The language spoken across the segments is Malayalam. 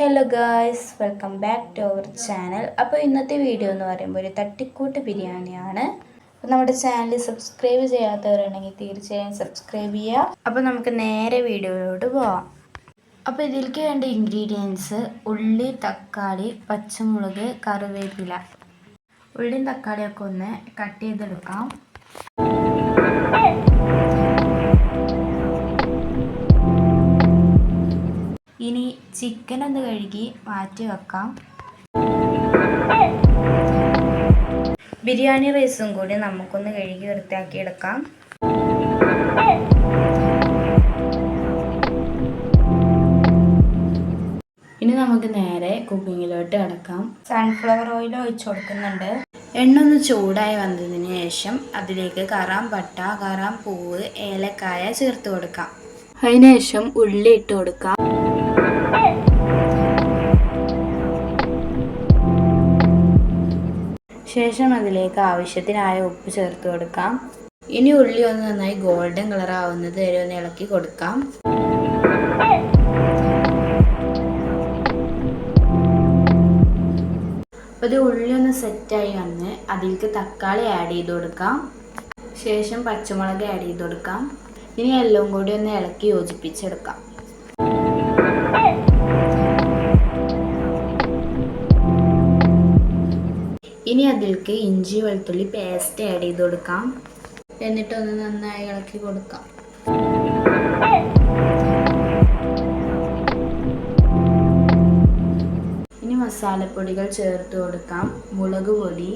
Hello guys welcome back to our channel അപ്പോൾ ഇന്നത്തെ വീഡിയോ എന്ന് പറയുമ്പോൾ ഒരു തട്ടിക്കൂട്ട് ബിരിയാണിയാണ്. അപ്പോൾ നമ്മുടെ ചാനൽ സബ്സ്ക്രൈബ് ചെയ്യാത്തവരുണ്ടെങ്കിൽ തീർച്ചയായും സബ്സ്ക്രൈബ് ചെയ്യുക. അപ്പോൾ നമുക്ക് നേരെ വീഡിയോയിലോട്ട് പോവാം. അപ്പോൾ ഇതിലേക്ക് വേണ്ട ഇൻഗ്രീഡിയൻസ് ഉള്ളി തക്കാളി പച്ചമുളക് കറിവേപ്പില. ഉള്ളിയും തക്കാളിയൊക്കെ ഒന്ന് കട്ട് ചെയ്തെടുക്കാം. ചിക്കൻ ഒന്ന് കഴുകി മാറ്റി വെക്കാം. ബിരിയാണി റൈസും കൂടി നമുക്കൊന്ന് കഴുകി വൃത്തിയാക്കി എടുക്കാം. ഇനി നമുക്ക് നേരെ കുക്കിങ്ങിലോട്ട് കിടക്കാം. സൺഫ്ലവർ ഓയിൽ ഒഴിച്ചു കൊടുക്കുന്നുണ്ട്. എണ്ണ ഒന്ന് ചൂടായി വന്നതിന് ശേഷം അതിലേക്ക് കറാം പട്ട കറാം പൂവ് ഏലക്കായ ചേർത്ത് കൊടുക്കാം. അതിനുശേഷം ഉള്ളി ഇട്ട് കൊടുക്കാം. ശേഷം അതിലേക്ക് ആവശ്യത്തിനായ ഉപ്പ് ചേർത്ത് കൊടുക്കാം. ഇനി ഉള്ളി ഒന്ന് നന്നായി ഗോൾഡൻ കളർ ആവുന്നത് വരെ ഒന്ന് ഇളക്കി കൊടുക്കാം. അപ്പോൾ ഇത് ഉള്ളി ഒന്ന് സെറ്റായി വന്ന് അതിലേക്ക് തക്കാളി ആഡ് ചെയ്ത് കൊടുക്കാം. ശേഷം പച്ചമുളക് ആഡ് ചെയ്ത് കൊടുക്കാം. ഇനി എല്ലാം കൂടി ഒന്ന് ഇളക്കി യോജിപ്പിച്ചെടുക്കാം. ഇനി അതിലേക്ക് ഇഞ്ചി വെളുത്തുള്ളി പേസ്റ്റ് ആഡ് ചെയ്ത് കൊടുക്കാം. എന്നിട്ടൊന്ന് നന്നായി ഇളക്കി കൊടുക്കാം. ഇനി മസാലപ്പൊടികൾ ചേർത്ത് കൊടുക്കാം. മുളക് പൊടി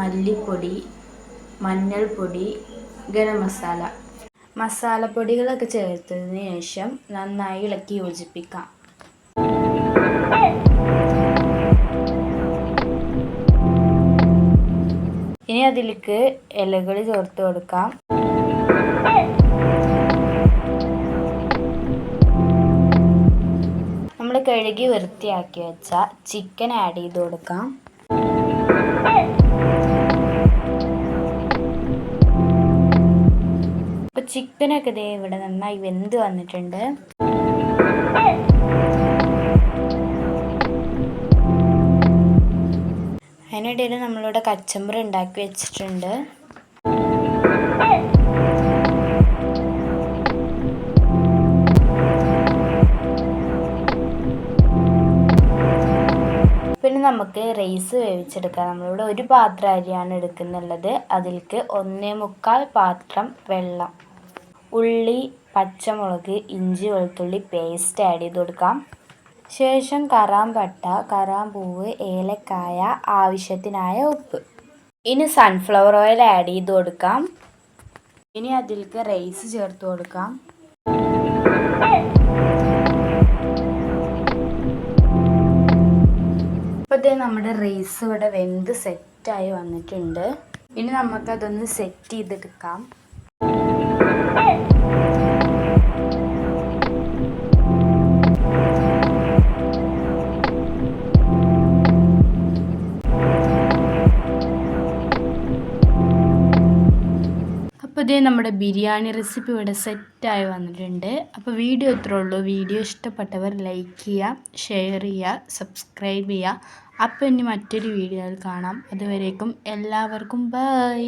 മല്ലിപ്പൊടി മഞ്ഞൾപ്പൊടി ഗരം മസാല. മസാലപ്പൊടികളൊക്കെ ചേർത്തതിന് ശേഷം നന്നായി ഇളക്കി യോജിപ്പിക്കാം. ഇനി അതിലേക്ക് ഇലകൾ ചേർത്ത് കൊടുക്കാം. നമ്മൾ കഴുകി വൃത്തിയാക്കി വെച്ച ചിക്കൻ ആഡ് ചെയ്ത് കൊടുക്കാം. ചിക്കനൊക്കെ ദേ ഇവിടെ നന്നായി വെന്ത് വന്നിട്ടുണ്ട്. അതിനിടയിൽ നമ്മളിവിടെ കച്ചമ്പർ ഉണ്ടാക്കി വെച്ചിട്ടുണ്ട്. പിന്നെ നമുക്ക് റൈസ് വേവിച്ചെടുക്കാം. നമ്മളിവിടെ ഒരു പാത്രം അരിയാണ് എടുക്കുന്നുള്ളത്. അതിലേക്ക് ഒന്നേ മുക്കാൽ പാത്രം വെള്ളം ഉള്ളി പച്ചമുളക് ഇഞ്ചി വെളുത്തുള്ളി പേസ്റ്റ് ആഡ് ചെയ്ത് കൊടുക്കാം. ശേഷം കറാമ്പട്ട കറാമ്പൂവ് ഏലക്കായ ആവശ്യത്തിനായ ഉപ്പ്. ഇനി സൺഫ്ലവർ ഓയിൽ ആഡ് ചെയ്ത് കൊടുക്കാം. ഇനി അതിലേക്ക് റൈസ് ചേർത്ത് കൊടുക്കാം. ഇപ്പോഴത്തെ നമ്മുടെ റൈസ് ഇവിടെ വെന്ത് സെറ്റായി വന്നിട്ടുണ്ട്. ഇനി നമുക്കതൊന്ന് സെറ്റ് ചെയ്തെടുക്കാം. അപ്പോൾ ഇതേ നമ്മുടെ ബിരിയാണി റെസിപ്പി ഇവിടെ സെറ്റായി വന്നിട്ടുണ്ട്. അപ്പോൾ വീഡിയോ ഇത്രേ ഉള്ളൂ. വീഡിയോ ഇഷ്ടപ്പെട്ടവർ ലൈക്ക് ചെയ്യുക ഷെയർ ചെയ്യുക സബ്സ്ക്രൈബ് ചെയ്യുക. അപ്പോൾ ഇനി മറ്റൊരു വീഡിയോയിൽ കാണാം. അതുവരേക്കും എല്ലാവർക്കും ബൈ.